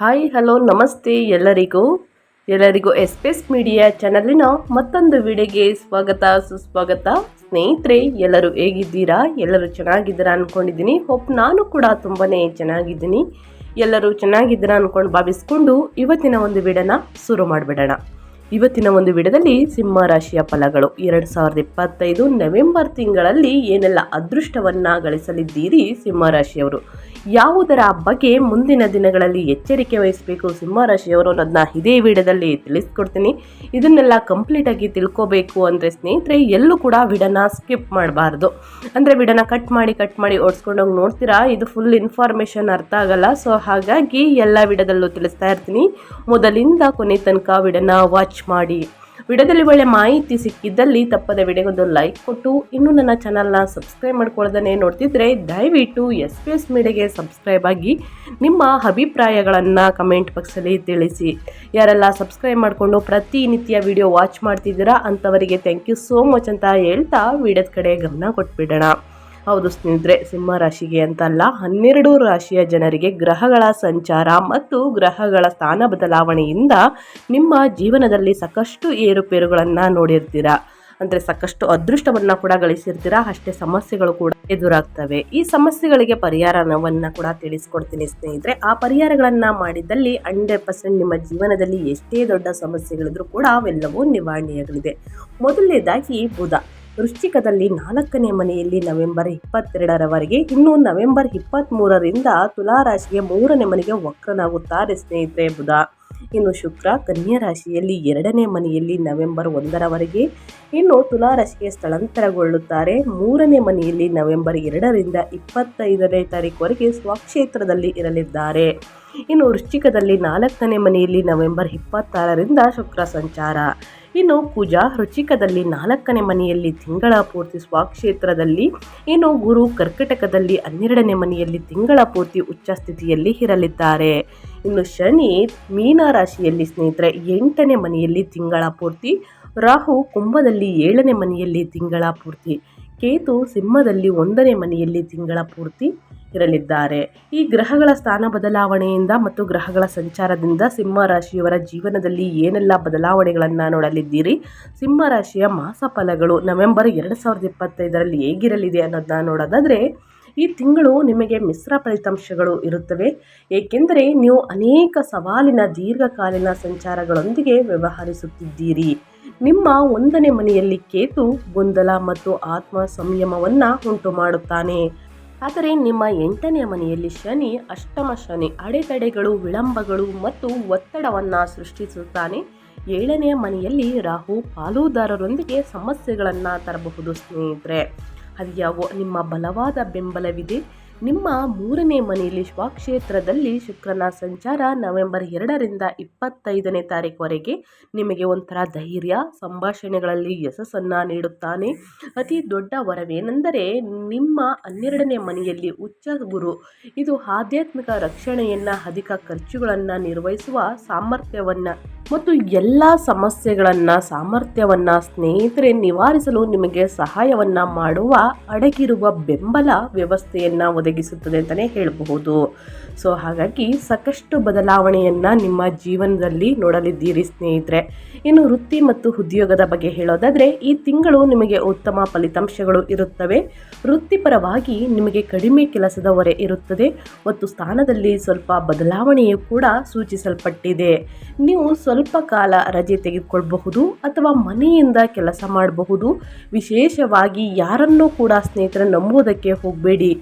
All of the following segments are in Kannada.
ಹಾಯ್, ಹಲೋ, ನಮಸ್ತೆ ಎಲ್ಲರಿಗೂ. ಎಲ್ಲರಿಗೂ ಎಸ್ಪೆಸ್ ಮೀಡಿಯಾ ಚಾನಲಿನ ಮತ್ತೊಂದು ವಿಡಿಯೋಗೆ ಸ್ವಾಗತ, ಸುಸ್ವಾಗತ. ಸ್ನೇಹಿತರೆ, ಎಲ್ಲರೂ ಹೇಗಿದ್ದೀರಾ? ಎಲ್ಲರೂ ಚೆನ್ನಾಗಿದ್ದೀರಾ ಅಂದ್ಕೊಂಡಿದ್ದೀನಿ ಹೋಪ್ ನಾನು ಕೂಡ ತುಂಬಾ ಚೆನ್ನಾಗಿದ್ದೀನಿ. ಎಲ್ಲರೂ ಚೆನ್ನಾಗಿದ್ದೀರಾ ಅಂದ್ಕೊಂಡು ಭಾವಿಸ್ಕೊಂಡು ಇವತ್ತಿನ ಒಂದು ವಿಡಿಯೋನ ಶುರು ಮಾಡಿಬಿಡೋಣ. ಇವತ್ತಿನ ಒಂದು ವಿಡದಲ್ಲಿ ಸಿಂಹ ರಾಶಿಯ ಫಲಗಳು. ಎರಡು ಸಾವಿರದ ಇಪ್ಪತ್ತೈದು ನವೆಂಬರ್ ತಿಂಗಳಲ್ಲಿ ಏನೆಲ್ಲ ಅದೃಷ್ಟವನ್ನು ಗಳಿಸಲಿದ್ದೀರಿ ಸಿಂಹ ರಾಶಿಯವರು? ಯಾವುದರ ಬಗ್ಗೆ ಮುಂದಿನ ದಿನಗಳಲ್ಲಿ ಎಚ್ಚರಿಕೆ ವಹಿಸಬೇಕು ಸಿಂಹರಾಶಿಯವರು ಅನ್ನೋದನ್ನ ಇದೇ ವಿಡಿಯೋದಲ್ಲಿ ತಿಳಿಸ್ಕೊಡ್ತೀನಿ. ಇದನ್ನೆಲ್ಲ ಕಂಪ್ಲೀಟಾಗಿ ತಿಳ್ಕೋಬೇಕು ಅಂದರೆ ಸ್ನೇಹಿತರೆ, ಎಲ್ಲೂ ಕೂಡ ವಿಡನ ಸ್ಕಿಪ್ ಮಾಡಬಾರ್ದು. ಅಂದರೆ ವಿಡನ ಕಟ್ ಮಾಡಿ ಕಟ್ ಮಾಡಿ ಓಡಿಸ್ಕೊಂಡೋಗಿ ನೋಡ್ತೀರಾ? ಇದು ಫುಲ್ ಇನ್ಫಾರ್ಮೇಷನ್ ಅರ್ಥ ಆಗಲ್ಲ. ಸೊ ಹಾಗಾಗಿ ಎಲ್ಲ ವಿಡಿಯೋದಲ್ಲೂ ತಿಳಿಸ್ತಾ ಇರ್ತೀನಿ. ಮೊದಲಿಂದ ಕೊನೆ ತನಕ ವಿಡನ ವಾಚ್ ಮಾಡಿ. ವಿಡಿಯೋದಲ್ಲಿ ಒಳ್ಳೆ ಮಾಹಿತಿ ಸಿಕ್ಕಿದ್ದಲ್ಲಿ ತಪ್ಪದ ವಿಡಿಯೋಗೊಂದು ಲೈಕ್ ಕೊಟ್ಟು, ಇನ್ನೂ ನನ್ನ ಚಾನಲ್ನ ಸಬ್ಸ್ಕ್ರೈಬ್ ಮಾಡ್ಕೊಳ್ಳೋದನ್ನೇ ನೋಡ್ತಿದ್ರೆ ದಯವಿಟ್ಟು ಎಸ್ ಪಿ ಎಸ್ ಮೀಡಿಯಾಗೆ ಸಬ್ಸ್ಕ್ರೈಬ್ ಆಗಿ ನಿಮ್ಮ ಅಭಿಪ್ರಾಯಗಳನ್ನು ಕಮೆಂಟ್ ಬಾಕ್ಸಲ್ಲಿ ತಿಳಿಸಿ. ಯಾರೆಲ್ಲ ಸಬ್ಸ್ಕ್ರೈಬ್ ಮಾಡಿಕೊಂಡು ಪ್ರತಿನಿತ್ಯ ವಿಡಿಯೋ ವಾಚ್ ಮಾಡ್ತಿದ್ದೀರಾ ಅಂಥವರಿಗೆ ಥ್ಯಾಂಕ್ ಯು ಸೋ ಮಚ್ ಅಂತ ಹೇಳ್ತಾ ವಿಡಿಯೋದ ಕಡೆ ಗಮನ ಕೊಟ್ಬಿಡೋಣ. ಹೌದು ಸ್ನೇಹಿತರೆ, ಸಿಂಹ ರಾಶಿಗೆ ಅಂತಲ್ಲ, ಹನ್ನೆರಡು ರಾಶಿಯ ಜನರಿಗೆ ಗ್ರಹಗಳ ಸಂಚಾರ ಮತ್ತು ಗ್ರಹಗಳ ಸ್ಥಾನ ಬದಲಾವಣೆಯಿಂದ ನಿಮ್ಮ ಜೀವನದಲ್ಲಿ ಸಾಕಷ್ಟು ಏರುಪೇರುಗಳನ್ನು ನೋಡಿರ್ತೀರಾ. ಅಂದರೆ ಸಾಕಷ್ಟು ಅದೃಷ್ಟವನ್ನು ಕೂಡ ಗಳಿಸಿರ್ತೀರಾ, ಅಷ್ಟೇ ಸಮಸ್ಯೆಗಳು ಕೂಡ ಎದುರಾಗ್ತವೆ. ಈ ಸಮಸ್ಯೆಗಳಿಗೆ ಪರಿಹಾರವನ್ನು ಕೂಡ ತಿಳಿಸ್ಕೊಡ್ತೀನಿ ಸ್ನೇಹಿತರೆ. ಆ ಪರಿಹಾರಗಳನ್ನು ಮಾಡಿದ್ದಲ್ಲಿ ಹಂಡ್ರೆಡ್ ಪರ್ಸೆಂಟ್ ನಿಮ್ಮ ಜೀವನದಲ್ಲಿ ಎಷ್ಟೇ ದೊಡ್ಡ ಸಮಸ್ಯೆಗಳಿದ್ರೂ ಕೂಡ ಅವೆಲ್ಲವೂ ನಿವಾರಣೆಯಾಗಲಿದೆ. ಮೊದಲನೇದಾಗಿ ಬುಧ. ವೃಶ್ಚಿಕದಲ್ಲಿ ನಾಲ್ಕನೇ ಮನೆಯಲ್ಲಿ ನವೆಂಬರ್ ಇಪ್ಪತ್ತೆರಡರವರೆಗೆ, ಇನ್ನು ನವೆಂಬರ್ ಇಪ್ಪತ್ತ್ಮೂರರಿಂದ ತುಲಾರಾಶಿಗೆ ಮೂರನೇ ಮನೆಗೆ ವಕ್ರನಾಗುತ್ತಾರೆ ಸ್ನೇಹಿತರೆ ಬುಧ. ಇನ್ನು ಶುಕ್ರ ಕನ್ಯಾ ರಾಶಿಯಲ್ಲಿ ಎರಡನೇ ಮನೆಯಲ್ಲಿ ನವೆಂಬರ್ ಒಂದರವರೆಗೆ, ಇನ್ನು ತುಲಾರಾಶಿಗೆ ಸ್ಥಳಾಂತರಗೊಳ್ಳುತ್ತಾರೆ. ಮೂರನೇ ಮನೆಯಲ್ಲಿ ನವೆಂಬರ್ ಎರಡರಿಂದ ಇಪ್ಪತ್ತೈದನೇ ತಾರೀಕುವರೆಗೆ ಸ್ವಕ್ಷೇತ್ರದಲ್ಲಿ ಇರಲಿದ್ದಾರೆ. ಇನ್ನು ವೃಶ್ಚಿಕದಲ್ಲಿ ನಾಲ್ಕನೇ ಮನೆಯಲ್ಲಿ ನವೆಂಬರ್ ಇಪ್ಪತ್ತಾರರಿಂದ ಶುಕ್ರ ಸಂಚಾರ. ಇನ್ನು ಕುಜ ರುಚಿಕದಲ್ಲಿ ನಾಲ್ಕನೇ ಮನೆಯಲ್ಲಿ ತಿಂಗಳ ಪೂರ್ತಿ ಸ್ವಕ್ಷೇತ್ರದಲ್ಲಿ, ಇನ್ನು ಗುರು ಕರ್ಕಟಕದಲ್ಲಿ ಹನ್ನೆರಡನೇ ಮನೆಯಲ್ಲಿ ತಿಂಗಳ ಪೂರ್ತಿ ಉಚ್ಚ ಸ್ಥಿತಿಯಲ್ಲಿ ಇರಲಿದ್ದಾರೆ. ಇನ್ನು ಶನಿ ಮೀನ ರಾಶಿಯಲ್ಲಿ ಸ್ನೇಹಿತರೆ, ಎಂಟನೇ ಮನೆಯಲ್ಲಿ ತಿಂಗಳ ಪೂರ್ತಿ ರಾಹು ಕುಂಭದಲ್ಲಿ ಏಳನೇ ಮನೆಯಲ್ಲಿ ತಿಂಗಳ ಪೂರ್ತಿ ಕೇತು ಸಿಂಹದಲ್ಲಿ ಒಂದನೇ ಮನೆಯಲ್ಲಿ ತಿಂಗಳ ಪೂರ್ತಿ ಇರಲಿದ್ದಾರೆ. ಈ ಗ್ರಹಗಳ ಸ್ಥಾನ ಬದಲಾವಣೆಯಿಂದ ಮತ್ತು ಗ್ರಹಗಳ ಸಂಚಾರದಿಂದ ಸಿಂಹ ರಾಶಿಯವರ ಜೀವನದಲ್ಲಿ ಏನೆಲ್ಲ ಬದಲಾವಣೆಗಳನ್ನು ನೋಡಲಿದ್ದೀರಿ? ಸಿಂಹ ರಾಶಿಯ ಮಾಸ ಫಲಗಳು ನವೆಂಬರ್ ಎರಡು ಸಾವಿರದ ಇಪ್ಪತ್ತೈದರಲ್ಲಿ ಹೇಗಿರಲಿದೆ ಅನ್ನೋದನ್ನ ನೋಡೋದಾದರೆ, ಈ ತಿಂಗಳು ನಿಮಗೆ ಮಿಶ್ರ ಫಲಿತಾಂಶಗಳು ಇರುತ್ತವೆ. ಏಕೆಂದರೆ, ನೀವು ಅನೇಕ ಸವಾಲಿನ ದೀರ್ಘಕಾಲೀನ ಸಂಚಾರಗಳೊಂದಿಗೆ ವ್ಯವಹರಿಸುತ್ತಿದ್ದೀರಿ. ನಿಮ್ಮ ಒಂದನೇ ಮನೆಯಲ್ಲಿ ಕೇತು ಗೊಂದಲ ಮತ್ತು ಆತ್ಮ ಸಂಯಮವನ್ನು ಉಂಟು ಮಾಡುತ್ತಾನೆ. ಆದರೆ ನಿಮ್ಮ ಎಂಟನೆಯ ಮನೆಯಲ್ಲಿ ಶನಿ, ಅಷ್ಟಮ ಶನಿ, ಅಡೆತಡೆಗಳು, ವಿಳಂಬಗಳು ಮತ್ತು ಒತ್ತಡವನ್ನು ಸೃಷ್ಟಿಸುತ್ತಾನೆ. ಏಳನೆಯ ಮನೆಯಲ್ಲಿ ರಾಹು ಪಾಲುದಾರರೊಂದಿಗೆ ಸಮಸ್ಯೆಗಳನ್ನು ತರಬಹುದು ಸ್ನೇಹಿತರೆ. ಅದ್ಯಾವೋ ನಿಮ್ಮ ಬಲವಾದ ಬೆಂಬಲವಿದೆ. ನಿಮ್ಮ ಮೂರನೇ ಮನೆಯಲ್ಲಿ ಸ್ವಕ್ಷೇತ್ರದಲ್ಲಿ ಶುಕ್ರನ ಸಂಚಾರ ನವೆಂಬರ್ ಎರಡರಿಂದ ಇಪ್ಪತ್ತೈದನೇ ತಾರೀಕುವರೆಗೆ ನಿಮಗೆ ಒಂಥರ ಧೈರ್ಯ, ಸಂಭಾಷಣೆಗಳಲ್ಲಿ ಯಶಸ್ಸನ್ನು ನೀಡುತ್ತಾನೆ. ಅತಿ ದೊಡ್ಡ ವರವೇನೆಂದರೆ ನಿಮ್ಮ ಹನ್ನೆರಡನೇ ಮನೆಯಲ್ಲಿ ಉಚ್ಚ ಗುರು. ಇದು ಆಧ್ಯಾತ್ಮಿಕ ರಕ್ಷಣೆಯನ್ನು, ಅಧಿಕ ಖರ್ಚುಗಳನ್ನು ನಿರ್ವಹಿಸುವ ಸಾಮರ್ಥ್ಯವನ್ನು ಮತ್ತು ಎಲ್ಲ ಸಮಸ್ಯೆಗಳನ್ನು, ಸಾಮರ್ಥ್ಯವನ್ನು, ಸ್ನೇಹಿತರೆ ನಿವಾರಿಸಲು ನಿಮಗೆ ಸಹಾಯವನ್ನು ಮಾಡುವ, ಅಡಗಿರುವ ಬೆಂಬಲ ವ್ಯವಸ್ಥೆಯನ್ನು ಒದಗಿಸುತ್ತದೆ ಅಂತಲೇ ಹೇಳಬಹುದು. ಸೊ ಹಾಗಾಗಿ ಸಾಕಷ್ಟು ಬದಲಾವಣೆಯನ್ನು ನಿಮ್ಮ ಜೀವನದಲ್ಲಿ ನೋಡಲಿದ್ದೀರಿ ಸ್ನೇಹಿತರೆ. ಇನ್ನು ವೃತ್ತಿ ಮತ್ತು ಉದ್ಯೋಗದ ಬಗ್ಗೆ ಹೇಳೋದಾದರೆ, ಈ ತಿಂಗಳು ನಿಮಗೆ ಉತ್ತಮ ಫಲಿತಾಂಶಗಳು ಇರುತ್ತವೆ. ವೃತ್ತಿಪರವಾಗಿ ನಿಮಗೆ ಕಡಿಮೆ ಕೆಲಸದ ಹೊರೆ ಇರುತ್ತದೆ. ಮತ್ತು ಸ್ಥಾನದಲ್ಲಿ ಸ್ವಲ್ಪ ಬದಲಾವಣೆಯು ಕೂಡ ಸೂಚಿಸಲ್ಪಟ್ಟಿದೆ. ನೀವು ಸ್ವಲ್ಪ ಕಾಲ ರಜೆ ತೆಗೆದುಕೊಳ್ಳಬಹುದು ಅಥವಾ ಮನೆಯಿಂದ ಕೆಲಸ ಮಾಡಬಹುದು. ವಿಶೇಷವಾಗಿ ಯಾರನ್ನೂ ಕೂಡ ಸ್ನೇಹಿತರ ನಂಬುವುದಕ್ಕೆ ಹೋಗಬೇಡಿ.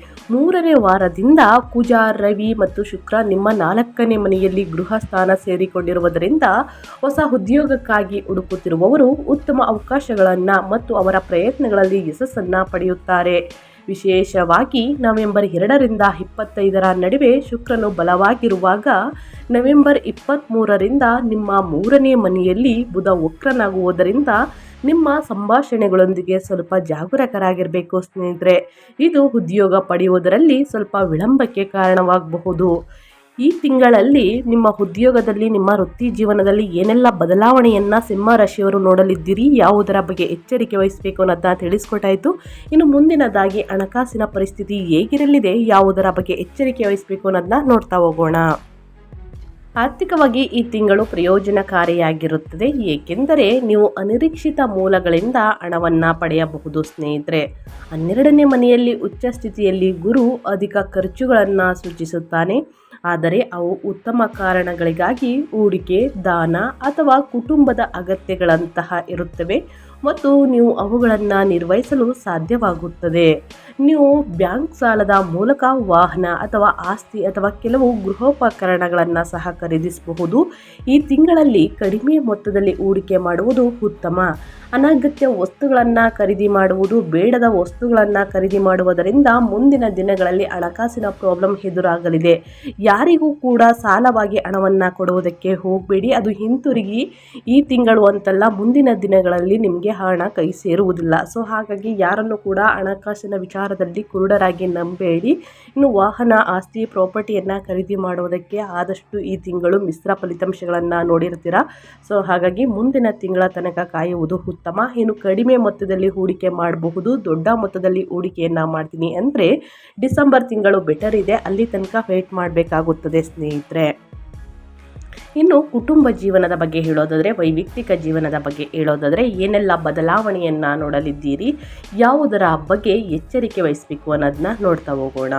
ಮೂರನೇ ವಾರದಿಂದ ಕುಜ ರವಿ ಮತ್ತು ಶುಕ್ರ ನಿಮ್ಮ ನಾಲ್ಕನೇ ಮನೆಯಲ್ಲಿ ಗೃಹ ಸ್ಥಾನ ಸೇರಿಕೊಂಡಿರುವುದರಿಂದ ಹೊಸ ಉದ್ಯೋಗಕ್ಕಾಗಿ ಹುಡುಕುತ್ತಿರುವವರು ಉತ್ತಮ ಅವಕಾಶಗಳನ್ನು ಮತ್ತು ಅವರ ಪ್ರಯತ್ನಗಳಲ್ಲಿ ಯಶಸ್ಸನ್ನು ಪಡೆಯುತ್ತಾರೆ. ವಿಶೇಷವಾಗಿ ನವೆಂಬರ್ ಎರಡರಿಂದ ಇಪ್ಪತ್ತೈದರ ನಡುವೆ ಶುಕ್ರನು ಬಲವಾಗಿರುವಾಗ ನವೆಂಬರ್ ಇಪ್ಪತ್ತ್ಮೂರರಿಂದ ನಿಮ್ಮ ಮೂರನೇ ಮನೆಯಲ್ಲಿ ಬುಧ ವಕ್ರನಾಗುವುದರಿಂದ ನಿಮ್ಮ ಸಂಭಾಷಣೆಗಳೊಂದಿಗೆ ಸ್ವಲ್ಪ ಜಾಗರೂಕರಾಗಿರಬೇಕು ಸ್ನೇಹಿತರೆ. ಇದು ಉದ್ಯೋಗ ಪಡೆಯುವುದರಲ್ಲಿ ಸ್ವಲ್ಪ ವಿಳಂಬಕ್ಕೆ ಕಾರಣವಾಗಬಹುದು. ಈ ತಿಂಗಳಲ್ಲಿ ನಿಮ್ಮ ಉದ್ಯೋಗದಲ್ಲಿ, ನಿಮ್ಮ ವೃತ್ತಿ ಜೀವನದಲ್ಲಿ ಏನೆಲ್ಲ ಬದಲಾವಣೆಯನ್ನು ಸಿಂಹ ರಾಶಿಯವರು ನೋಡಲಿದ್ದೀರಿ, ಯಾವುದರ ಬಗ್ಗೆ ಎಚ್ಚರಿಕೆ ವಹಿಸಬೇಕು ಅನ್ನೋದನ್ನ ತಿಳಿಸ್ಕೊಟ್ಟಾಯಿತು. ಇನ್ನು ಮುಂದಿನದಾಗಿ ಹಣಕಾಸಿನ ಪರಿಸ್ಥಿತಿ ಹೇಗಿರಲಿದೆ, ಯಾವುದರ ಬಗ್ಗೆ ಎಚ್ಚರಿಕೆ ವಹಿಸಬೇಕು ಅನ್ನೋದನ್ನ ನೋಡ್ತಾ ಹೋಗೋಣ. ಆರ್ಥಿಕವಾಗಿ ಈ ತಿಂಗಳು ಪ್ರಯೋಜನಕಾರಿಯಾಗಿರುತ್ತದೆ. ಏಕೆಂದರೆ ನೀವು ಅನಿರೀಕ್ಷಿತ ಮೂಲಗಳಿಂದ ಹಣವನ್ನು ಪಡೆಯಬಹುದು ಸ್ನೇಹಿತರೆ. ಹನ್ನೆರಡನೇ ಮನೆಯಲ್ಲಿ ಉಚ್ಚ ಸ್ಥಿತಿಯಲ್ಲಿ ಗುರು ಅಧಿಕ ಖರ್ಚುಗಳನ್ನು ಸೂಚಿಸುತ್ತಾನೆ ಆದರೆ ಅವು ಉತ್ತಮ ಕಾರಣಗಳಿಗಾಗಿ ಹೂಡಿಕೆ, ದಾನ ಅಥವಾ ಕುಟುಂಬದ ಅಗತ್ಯಗಳಂತಹ ಇರುತ್ತವೆ. ಮತ್ತು ನೀವು ಅವುಗಳನ್ನು ನಿರ್ವಹಿಸಲು ಸಾಧ್ಯವಾಗುತ್ತದೆ. ನೀವು ಬ್ಯಾಂಕ್ ಸಾಲದ ಮೂಲಕ ವಾಹನ ಅಥವಾ ಆಸ್ತಿ ಅಥವಾ ಕೆಲವು ಗೃಹೋಪಕರಣಗಳನ್ನು ಸಹ ಖರೀದಿಸಬಹುದು. ಈ ತಿಂಗಳಲ್ಲಿ ಕಡಿಮೆ ಮೊತ್ತದಲ್ಲಿ ಹೂಡಿಕೆ ಮಾಡುವುದು ಉತ್ತಮ. ಅನಗತ್ಯ ವಸ್ತುಗಳನ್ನು ಖರೀದಿ ಮಾಡುವುದು ಬೇಡದ ವಸ್ತುಗಳನ್ನು ಖರೀದಿ ಮಾಡುವುದರಿಂದ ಮುಂದಿನ ದಿನಗಳಲ್ಲಿ ಹಣಕಾಸಿನ ಪ್ರಾಬ್ಲಮ್ ಎದುರಾಗಲಿದೆ. ಯಾರಿಗೂ ಕೂಡ ಸಾಲವಾಗಿ ಹಣವನ್ನು ಕೊಡುವುದಕ್ಕೆ ಹೋಗಬೇಡಿ. ಅದು ಹಿಂತಿರುಗಿ ಈ ತಿಂಗಳು ಅಂತಲ್ಲ, ಮುಂದಿನ ದಿನಗಳಲ್ಲಿ ನಿಮಗೆ ಹಣ ಕೈ ಸೇರುವುದಿಲ್ಲ. ಸೊ ಹಾಗಾಗಿ ಯಾರನ್ನು ಕೂಡ ಹಣಕಾಸಿನ ವಿಚಾರದಲ್ಲಿ ಕುರುಡರಾಗಿ ನಂಬೇಡಿ. ಇನ್ನು ವಾಹನ ಆಸ್ತಿ ಪ್ರಾಪರ್ಟಿಯನ್ನು ಖರೀದಿ ಮಾಡುವುದಕ್ಕೆ ಆದಷ್ಟು ಈ ತಿಂಗಳು ಮಿಶ್ರ ಫಲಿತಾಂಶಗಳನ್ನು ನೋಡಿರ್ತೀರಾ? ಸೊ ಹಾಗಾಗಿ ಮುಂದಿನ ತಿಂಗಳ ತನಕ ಕಾಯುವುದು ಉತ್ತಮ. ಇನ್ನು ಕಡಿಮೆ ಮೊತ್ತದಲ್ಲಿ ಹೂಡಿಕೆ ಮಾಡಬಹುದು, ದೊಡ್ಡ ಮೊತ್ತದಲ್ಲಿ ಹೂಡಿಕೆಯನ್ನು ಮಾಡ್ತೀನಿ ಅಂದರೆ ಡಿಸೆಂಬರ್ ತಿಂಗಳು ಬೆಟರ್ ಇದೆ. ಅಲ್ಲಿ ತನಕ ವೇಟ್ ಮಾಡಬೇಕಾಗುತ್ತದೆ ಸ್ನೇಹಿತರೆ. ಇನ್ನು ಕುಟುಂಬ ಜೀವನದ ಬಗ್ಗೆ ಹೇಳೋದಾದರೆ, ವೈಯಕ್ತಿಕ ಜೀವನದ ಬಗ್ಗೆ ಹೇಳೋದಾದರೆ, ಏನೆಲ್ಲ ಬದಲಾವಣೆಯನ್ನು ನೋಡಲಿದ್ದೀರಿ, ಯಾವುದರ ಬಗ್ಗೆ ಎಚ್ಚರಿಕೆ ವಹಿಸಬೇಕು ಅನ್ನೋದನ್ನ ನೋಡ್ತಾ ಹೋಗೋಣ.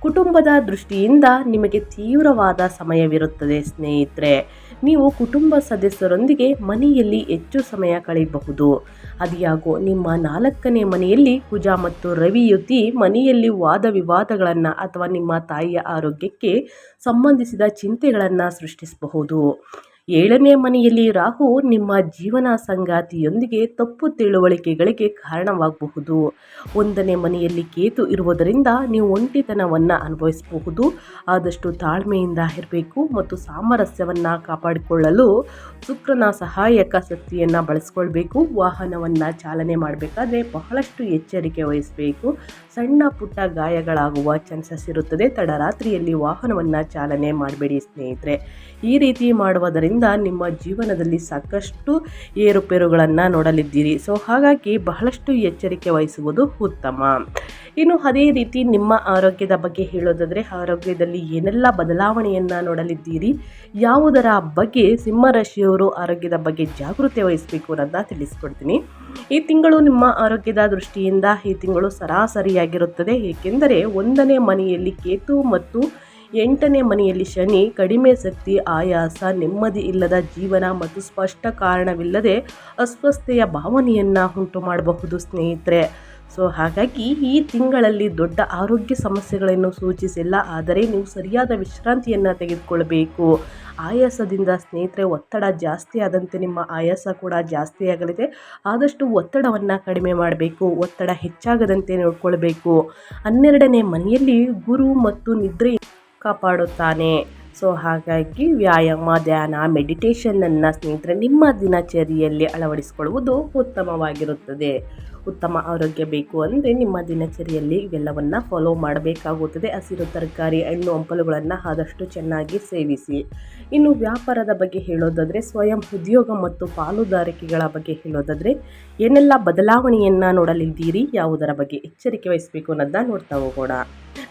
ಕುಟುಂಬದ ದೃಷ್ಟಿಯಿಂದ ನಿಮಗೆ ತೀವ್ರವಾದ ಸಮಯವಿರುತ್ತದೆ ಸ್ನೇಹಿತರೆ. ನೀವು ಕುಟುಂಬ ಸದಸ್ಯರೊಂದಿಗೆ ಮನೆಯಲ್ಲಿ ಹೆಚ್ಚು ಸಮಯ ಕಳೆಯಬಹುದು. ಅದಿಯಾಗೋ ನಿಮ್ಮ ನಾಲ್ಕನೇ ಮನೆಯಲ್ಲಿ ಕುಜ ಮತ್ತು ರವಿ ಯುತಿ ಮನೆಯಲ್ಲಿ ವಾದ ವಿವಾದಗಳನ್ನು ಅಥವಾ ನಿಮ್ಮ ತಾಯಿಯ ಆರೋಗ್ಯಕ್ಕೆ ಸಂಬಂಧಿಸಿದ ಚಿಂತೆಗಳನ್ನು ಸೃಷ್ಟಿಸಬಹುದು. ಏಳನೇ ಮನೆಯಲ್ಲಿ ರಾಹು ನಿಮ್ಮ ಜೀವನ ಸಂಗಾತಿಯೊಂದಿಗೆ ತಪ್ಪು ತಿಳುವಳಿಕೆಗಳಿಗೆ ಕಾರಣವಾಗಬಹುದು. ಒಂದನೇ ಮನೆಯಲ್ಲಿ ಕೇತು ಇರುವುದರಿಂದ ನೀವು ಒಂಟಿತನವನ್ನು ಅನುಭವಿಸಬಹುದು. ಆದಷ್ಟು ತಾಳ್ಮೆಯಿಂದ ಇರಬೇಕು ಮತ್ತು ಸಾಮರಸ್ಯವನ್ನು ಕಾಪಾಡಿಕೊಳ್ಳಲು ಶುಕ್ರನ ಸಹಾಯಕ ಶಕ್ತಿಯನ್ನು ಬಳಸ್ಕೊಳ್ಬೇಕು. ವಾಹನವನ್ನು ಚಾಲನೆ ಮಾಡಬೇಕಾದ್ರೆ ಬಹಳಷ್ಟು ಎಚ್ಚರಿಕೆ ವಹಿಸಬೇಕು. ಸಣ್ಣ ಪುಟ್ಟ ಗಾಯಗಳಾಗುವ ಚಾನ್ಸಸ್ ಇರುತ್ತದೆ. ತಡರಾತ್ರಿಯಲ್ಲಿ ವಾಹನವನ್ನು ಚಾಲನೆ ಮಾಡಬೇಡಿ ಸ್ನೇಹಿತರೆ. ಈ ರೀತಿ ಮಾಡುವುದರಿಂದ ನಿಮ್ಮ ಜೀವನದಲ್ಲಿ ಸಾಕಷ್ಟು ಏರುಪೇರುಗಳನ್ನು ನೋಡಲಿದ್ದೀರಿ. ಸೊ ಹಾಗಾಗಿ ಬಹಳಷ್ಟು ಎಚ್ಚರಿಕೆ ವಹಿಸುವುದು ಉತ್ತಮ. ಇನ್ನು ಅದೇ ರೀತಿ ನಿಮ್ಮ ಆರೋಗ್ಯದ ಬಗ್ಗೆ ಹೇಳೋದಾದರೆ, ಆರೋಗ್ಯದಲ್ಲಿ ಏನೆಲ್ಲ ಬದಲಾವಣೆಯನ್ನು ನೋಡಲಿದ್ದೀರಿ, ಯಾವುದರ ಬಗ್ಗೆ ಸಿಂಹರಾಶಿಯವರು ಆರೋಗ್ಯದ ಬಗ್ಗೆ ಜಾಗೃತಿ ವಹಿಸಬೇಕು ಅನ್ನೋದನ್ನ ತಿಳಿಸ್ಕೊಡ್ತೀನಿ. ಈ ತಿಂಗಳು ನಿಮ್ಮ ಆರೋಗ್ಯದ ದೃಷ್ಟಿಯಿಂದ ಈ ತಿಂಗಳು ಸರಾಸರಿಯಾಗಿರುತ್ತದೆ. ಏಕೆಂದರೆ ಒಂದನೇ ಮನೆಯಲ್ಲಿ ಕೇತು ಮತ್ತು ಎಂಟನೇ ಮನೆಯಲ್ಲಿ ಶನಿ, ಕಡಿಮೆ ಶಕ್ತಿ, ಆಯಾಸ, ನೆಮ್ಮದಿ ಇಲ್ಲದ ಜೀವನ ಮತ್ತು ಸ್ಪಷ್ಟ ಕಾರಣವಿಲ್ಲದೆ ಅಸ್ವಸ್ಥೆಯ ಭಾವನೆಯನ್ನು ಉಂಟು ಮಾಡಬಹುದು ಸ್ನೇಹಿತರೆ. ಸೊ ಹಾಗಾಗಿ ಈ ತಿಂಗಳಲ್ಲಿ ದೊಡ್ಡ ಆರೋಗ್ಯ ಸಮಸ್ಯೆಗಳನ್ನು ಸೂಚಿಸಿಲ್ಲ, ಆದರೆ ನೀವು ಸರಿಯಾದ ವಿಶ್ರಾಂತಿಯನ್ನು ತೆಗೆದುಕೊಳ್ಬೇಕು. ಆಯಾಸದಿಂದ ಸ್ನೇಹಿತರೆ, ಒತ್ತಡ ಜಾಸ್ತಿ ಆದಂತೆ ನಿಮ್ಮ ಆಯಾಸ ಕೂಡ ಜಾಸ್ತಿ ಆಗಲಿದೆ. ಆದಷ್ಟು ಒತ್ತಡವನ್ನು ಕಡಿಮೆ ಮಾಡಬೇಕು, ಒತ್ತಡ ಹೆಚ್ಚಾಗದಂತೆ ನೋಡಿಕೊಳ್ಬೇಕು. ಹನ್ನೆರಡನೇ ಮನೆಯಲ್ಲಿ ಗುರು ಮತ್ತು ನಿದ್ರೆ ಕಾಪಾಡುತ್ತಾನೆ. ಸೊ ಹಾಗಾಗಿ ವ್ಯಾಯಾಮ, ಧ್ಯಾನ ಮೆಡಿಟೇಷನನ್ನು ಸ್ನೇಹಿತರೆ ನಿಮ್ಮ ದಿನಚರಿಯಲ್ಲಿ ಅಳವಡಿಸಿಕೊಳ್ಳುವುದು ಉತ್ತಮವಾಗಿರುತ್ತದೆ. ಉತ್ತಮ ಆರೋಗ್ಯ ಬೇಕು ಅಂದರೆ ನಿಮ್ಮ ದಿನಚರಿಯಲ್ಲಿ ಇವೆಲ್ಲವನ್ನು ಫಾಲೋ ಮಾಡಬೇಕಾಗುತ್ತದೆ. ಹಸಿರು ತರಕಾರಿ, ಹಣ್ಣು, ಹಂಪಲುಗಳನ್ನು ಆದಷ್ಟು ಚೆನ್ನಾಗಿ ಸೇವಿಸಿ. ಇನ್ನು ವ್ಯಾಪಾರದ ಬಗ್ಗೆ ಹೇಳೋದಾದರೆ ಸ್ವಯಂ ಉದ್ಯೋಗ ಮತ್ತು ಪಾಲುದಾರಿಕೆಗಳ ಬಗ್ಗೆ ಹೇಳೋದಾದರೆ ಏನೆಲ್ಲ ಬದಲಾವಣೆಯನ್ನು ನೋಡಲಿದ್ದೀರಿ, ಯಾವುದರ ಬಗ್ಗೆ ಎಚ್ಚರಿಕೆ ವಹಿಸಬೇಕು ಅನ್ನೋದನ್ನ ನೋಡ್ತಾ ಹೋಗೋಣ.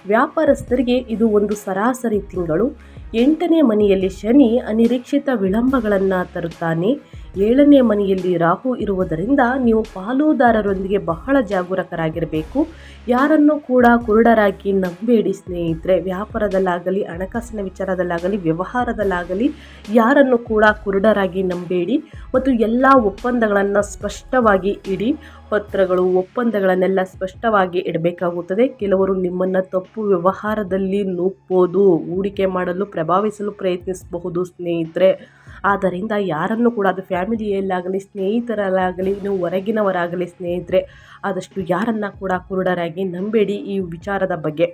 ವ್ಯಾಪಾರಸ್ಥರಿಗೆ ಇದು ಒಂದು ಸರಾಸರಿ ತಿಂಗಳು. ಎಂಟನೇ ಮನೆಯಲ್ಲಿ ಶನಿ ಅನಿರೀಕ್ಷಿತ ವಿಳಂಬಗಳನ್ನು ತರುತ್ತಾನೆ. ಏಳನೇ ಮನೆಯಲ್ಲಿ ರಾಹು ಇರುವುದರಿಂದ ನೀವು ಪಾಲುದಾರರೊಂದಿಗೆ ಬಹಳ ಜಾಗರೂಕರಾಗಿರಬೇಕು. ಯಾರನ್ನು ಕೂಡ ಕುರುಡರಾಗಿ ನಂಬೇಡಿ ಸ್ನೇಹಿತರೆ. ವ್ಯಾಪಾರದಲ್ಲಾಗಲಿ, ಹಣಕಾಸಿನ ವಿಚಾರದಲ್ಲಾಗಲಿ, ವ್ಯವಹಾರದಲ್ಲಾಗಲಿ ಯಾರನ್ನು ಕೂಡ ಕುರುಡರಾಗಿ ನಂಬೇಡಿ. ಮತ್ತು ಎಲ್ಲ ಒಪ್ಪಂದಗಳನ್ನು ಸ್ಪಷ್ಟವಾಗಿ ಇಡಿ. ಪತ್ರಗಳು ಒಪ್ಪಂದಗಳನ್ನೆಲ್ಲ ಸ್ಪಷ್ಟವಾಗಿ ಇಡಬೇಕಾಗುತ್ತದೆ. ಕೆಲವರು ನಿಮ್ಮನ್ನು ತಪ್ಪು ವ್ಯವಹಾರದಲ್ಲಿ ನೂಕ್ಬೋದು ಹೂಡಿಕೆ ಮಾಡಲು ಪ್ರಭಾವಿಸಲು ಪ್ರಯತ್ನಿಸಬಹುದು ಸ್ನೇಹಿತರೆ. ಆದ್ದರಿಂದ ಯಾರನ್ನು ಕೂಡ ಅದು ಫ್ಯಾಮಿಲಿಯಲ್ಲಾಗಲಿ, ಸ್ನೇಹಿತರಲ್ಲಾಗಲಿ, ಇನ್ನು ಹೊರಗಿನವರಾಗಲಿ ಸ್ನೇಹಿತರೆ, ಆದಷ್ಟು ಯಾರನ್ನು ಕೂಡ ಕುರುಡರಾಗಿ ನಂಬೇಡಿ ಈ ವಿಚಾರದ ಬಗ್ಗೆ.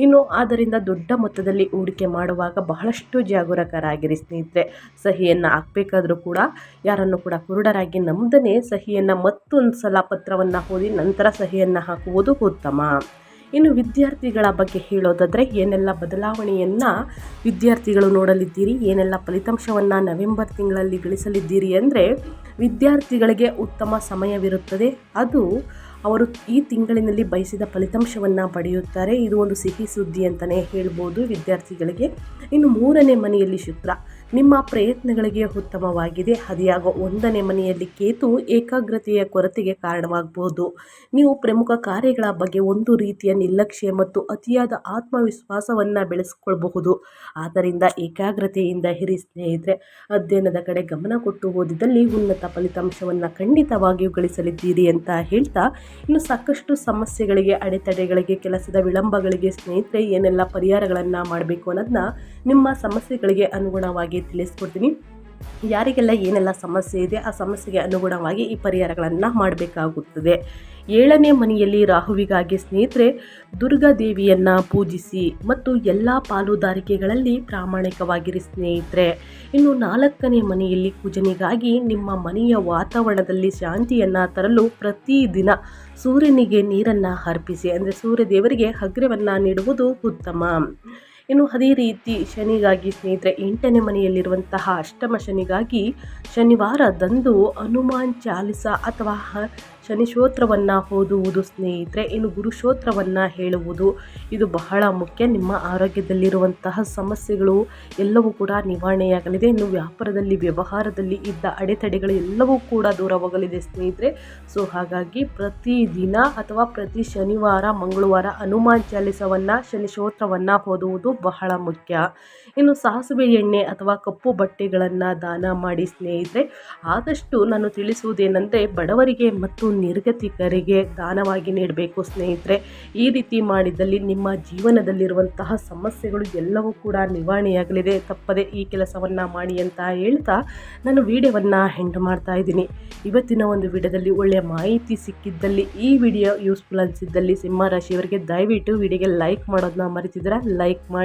ಇನ್ನು ಆದ್ದರಿಂದ ದೊಡ್ಡ ಮೊತ್ತದಲ್ಲಿ ಹೂಡಿಕೆ ಮಾಡುವಾಗ ಬಹಳಷ್ಟು ಜಾಗರೂಕರಾಗಿರಿ ಸ್ನೇಹಿತರೆ. ಸಹಿಯನ್ನು ಹಾಕಬೇಕಾದರೂ ಕೂಡ ಯಾರನ್ನು ಕೂಡ ಕುರುಡರಾಗಿ ನಂಬದೇ ಸಹಿಯನ್ನು ಮತ್ತೊಂದು ಸಲ ಪತ್ರವನ್ನು ಓದಿ ನಂತರ ಸಹಿಯನ್ನು ಹಾಕುವುದು ಉತ್ತಮ. ಇನ್ನು ವಿದ್ಯಾರ್ಥಿಗಳ ಬಗ್ಗೆ ಹೇಳೋದಾದರೆ ಏನೆಲ್ಲ ಬದಲಾವಣೆಯನ್ನು ವಿದ್ಯಾರ್ಥಿಗಳು ನೋಡಲಿದ್ದೀರಿ, ಏನೆಲ್ಲ ಫಲಿತಾಂಶವನ್ನು ನವೆಂಬರ್ ತಿಂಗಳಲ್ಲಿ ಗಳಿಸಲಿದ್ದೀರಿ ಅಂದರೆ ವಿದ್ಯಾರ್ಥಿಗಳಿಗೆ ಉತ್ತಮ ಸಮಯವಿರುತ್ತದೆ. ಅದು ಅವರು ಈ ತಿಂಗಳಿನಲ್ಲಿ ಬಯಸಿದ ಫಲಿತಾಂಶವನ್ನು ಪಡೆಯುತ್ತಾರೆ. ಇದು ಒಂದು ಸಿಹಿ ಸುದ್ದಿ ಅಂತಲೇ ಹೇಳ್ಬೋದು ವಿದ್ಯಾರ್ಥಿಗಳಿಗೆ. ಇನ್ನು ಮೂರನೇ ಮನೆಯಲ್ಲಿ ಶುಕ್ರ. ನಿಮ್ಮ ಪ್ರಯತ್ನಗಳಿಗೆ ಉತ್ತಮವಾಗಿದೆ. ಹದಿಯಾಗೋ ಒಂದನೇ ಮನೆಯಲ್ಲಿ ಕೇತು ಏಕಾಗ್ರತೆಯ ಕೊರತೆಗೆ ಕಾರಣವಾಗಬಹುದು. ನೀವು ಪ್ರಮುಖ ಕಾರ್ಯಗಳ ಬಗ್ಗೆ ಒಂದು ರೀತಿಯ ನಿರ್ಲಕ್ಷ್ಯ ಮತ್ತು ಅತಿಯಾದ ಆತ್ಮವಿಶ್ವಾಸವನ್ನು ಬೆಳೆಸಿಕೊಳ್ಳಬಹುದು ಆದ್ದರಿಂದ ಏಕಾಗ್ರತೆಯಿಂದ ಹಿರಿ ಸ್ನೇಹಿತರೆ, ಅಧ್ಯಯನದ ಕಡೆ ಗಮನ ಕೊಟ್ಟು ಓದಿದಲ್ಲಿ ಉನ್ನತ ಫಲಿತಾಂಶವನ್ನು ಖಂಡಿತವಾಗಿಯೂ ಗಳಿಸಲಿದ್ದೀರಿ ಅಂತ ಹೇಳ್ತಾ, ಇನ್ನು ಸಾಕಷ್ಟು ಸಮಸ್ಯೆಗಳಿಗೆ, ಅಡೆತಡೆಗಳಿಗೆ, ಕೆಲಸದ ವಿಳಂಬಗಳಿಗೆ ಸ್ನೇಹಿತರೆ ಏನೆಲ್ಲ ಪರಿಹಾರಗಳನ್ನು ಮಾಡಬೇಕು ಅನ್ನೋದನ್ನ ನಿಮ್ಮ ಸಮಸ್ಯೆಗಳಿಗೆ ಅನುಗುಣವಾಗಿ ತಿಳಿಸ್ಕೊಡ್ತೀನಿ. ಯಾರಿಗೆಲ್ಲ ಏನೆಲ್ಲ ಸಮಸ್ಯೆ ಇದೆ, ಆ ಸಮಸ್ಯೆಗೆ ಅನುಗುಣವಾಗಿ ಈ ಪರಿಹಾರಗಳನ್ನು ಮಾಡಬೇಕಾಗುತ್ತದೆ. ಏಳನೇ ಮನೆಯಲ್ಲಿ ರಾಹುವಿಗಾಗಿ ಸ್ನೇಹಿತರೆ ದುರ್ಗಾದೇವಿಯನ್ನು ಪೂಜಿಸಿ ಮತ್ತು ಎಲ್ಲ ಪಾಲುದಾರಿಕೆಗಳಲ್ಲಿ ಪ್ರಾಮಾಣಿಕವಾಗಿರಿ ಸ್ನೇಹಿತರೆ. ಇನ್ನು ನಾಲ್ಕನೇ ಮನೆಯಲ್ಲಿ ಕುಜನಿಗಾಗಿ ನಿಮ್ಮ ಮನೆಯ ವಾತಾವರಣದಲ್ಲಿ ಶಾಂತಿಯನ್ನು ತರಲು ಪ್ರತಿದಿನ ಸೂರ್ಯನಿಗೆ ನೀರನ್ನು ಅರ್ಪಿಸಿ, ಅಂದರೆ ಸೂರ್ಯದೇವರಿಗೆ ಹಗ್ರವನ್ನು ನೀಡುವುದು ಉತ್ತಮ. ಇನ್ನು ಅದೇ ರೀತಿ ಶನಿಗಾಗಿ ಸ್ನೇಹಿತರೆ, ಎಂಟನೇ ಮನೆಯಲ್ಲಿರುವಂತಹ ಅಷ್ಟಮ ಶನಿಗಾಗಿ ಶನಿವಾರದಂದು ಹನುಮಾನ್ ಚಾಲಿಸ ಅಥವಾ ಶನಿಶೋತ್ರವನ್ನು ಶನಿ ಸ್ತೋತ್ರವನ್ನು ಓದುವುದು ಸ್ನೇಹಿತರೆ. ಇನ್ನು ಗುರು ಸ್ತೋತ್ರವನ್ನು ಹೇಳುವುದು ಇದು ಬಹಳ ಮುಖ್ಯ. ನಿಮ್ಮ ಆರೋಗ್ಯದಲ್ಲಿರುವಂತಹ ಸಮಸ್ಯೆಗಳು ಎಲ್ಲವೂ ಕೂಡ ನಿವಾರಣೆಯಾಗಲಿದೆ. ಇನ್ನು ವ್ಯಾಪಾರದಲ್ಲಿ, ವ್ಯವಹಾರದಲ್ಲಿ ಇದ್ದ ಅಡೆತಡೆಗಳು ಎಲ್ಲವೂ ಕೂಡ ದೂರವಾಗಲಿದೆ ಸ್ನೇಹಿತರೆ. ಸೊ, ಹಾಗಾಗಿ ಪ್ರತಿದಿನ ಅಥವಾ ಪ್ರತಿ ಶನಿವಾರ, ಮಂಗಳವಾರ ಹನುಮಾನ್ ಚಾಲಿಸವನ್ನು ಶನಿ ಸ್ತೋತ್ರವನ್ನು ಓದುವುದು ಬಹಳ ಮುಖ್ಯ. ಇನ್ನು ಸಾಸಿವೆ ಎಣ್ಣೆ ಅಥವಾ ಕಪ್ಪು ಬಟ್ಟೆಗಳನ್ನು ದಾನ ಮಾಡಿ ಸ್ನೇಹಿತರೆ, ಆದಷ್ಟು ನಾನು ತಿಳಿಸುವುದೇನೆಂದರೆ ಬಡವರಿಗೆ ಮತ್ತು ನಿರ್ಗತಿಕರಿಗೆ ದಾನವಾಗಿ ನೀಡಬೇಕು ಸ್ನೇಹಿತರೆ. ಈ ರೀತಿ ಮಾಡಿದಲ್ಲಿ ನಿಮ್ಮ ಜೀವನದಲ್ಲಿರುವಂತಹ ಸಮಸ್ಯೆಗಳು ಎಲ್ಲವೂ ಕೂಡ ನಿವಾರಣೆಯಾಗಲಿದೆ. ತಪ್ಪದೆ ಈ ಕೆಲಸವನ್ನು ಮಾಡಿ ಅಂತ ಹೇಳ್ತಾ ನಾನು ವಿಡಿಯೋವನ್ನು ಹೆಂಡ್ ಮಾಡ್ತಾ ಇದ್ದೀನಿ. ಇವತ್ತಿನ ಒಂದು ವಿಡಿಯೋದಲ್ಲಿ ಒಳ್ಳೆಯ ಮಾಹಿತಿ ಸಿಕ್ಕಿದ್ದಲ್ಲಿ, ಈ ವಿಡಿಯೋ ಯೂಸ್ಫುಲ್ ಅನಿಸಿದ್ದಲ್ಲಿ ಸಿಂಹ ರಾಶಿಯವರಿಗೆ ದಯವಿಟ್ಟು ವಿಡಿಯೋಗೆ ಲೈಕ್ ಮಾಡೋದನ್ನ ಮರೆತಿದ್ರೆ ಲೈಕ್ ಮಾಡಿ.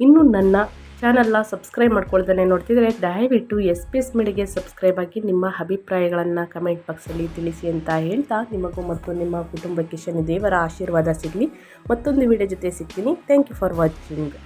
ಇನ್ನು ನನ್ನ ಚಾನಲ್ನ ಸಬ್ಸ್ಕ್ರೈಬ್ ಮಾಡ್ಕೊಳ್ತಾನೆ ನೋಡ್ತಿದ್ರೆ ದಯವಿಟ್ಟು ಎಸ್ ಪಿ ಎಸ್ ಮೀಡಿಗೆ ಸಬ್ಸ್ಕ್ರೈಬ್ ಆಗಿ ನಿಮ್ಮ ಅಭಿಪ್ರಾಯಗಳನ್ನು ಕಮೆಂಟ್ ಬಾಕ್ಸಲ್ಲಿ ತಿಳಿಸಿ ಅಂತ ಹೇಳ್ತಾ ನಿಮಗೂ ಮತ್ತು ನಿಮ್ಮ ಕುಟುಂಬಕ್ಕೆ ಶನಿ ದೇವರ ಆಶೀರ್ವಾದ ಸಿಗಲಿ. ಮತ್ತೊಂದು ವಿಡಿಯೋ ಜೊತೆ ಸಿಗ್ತೀನಿ. Thank you for watching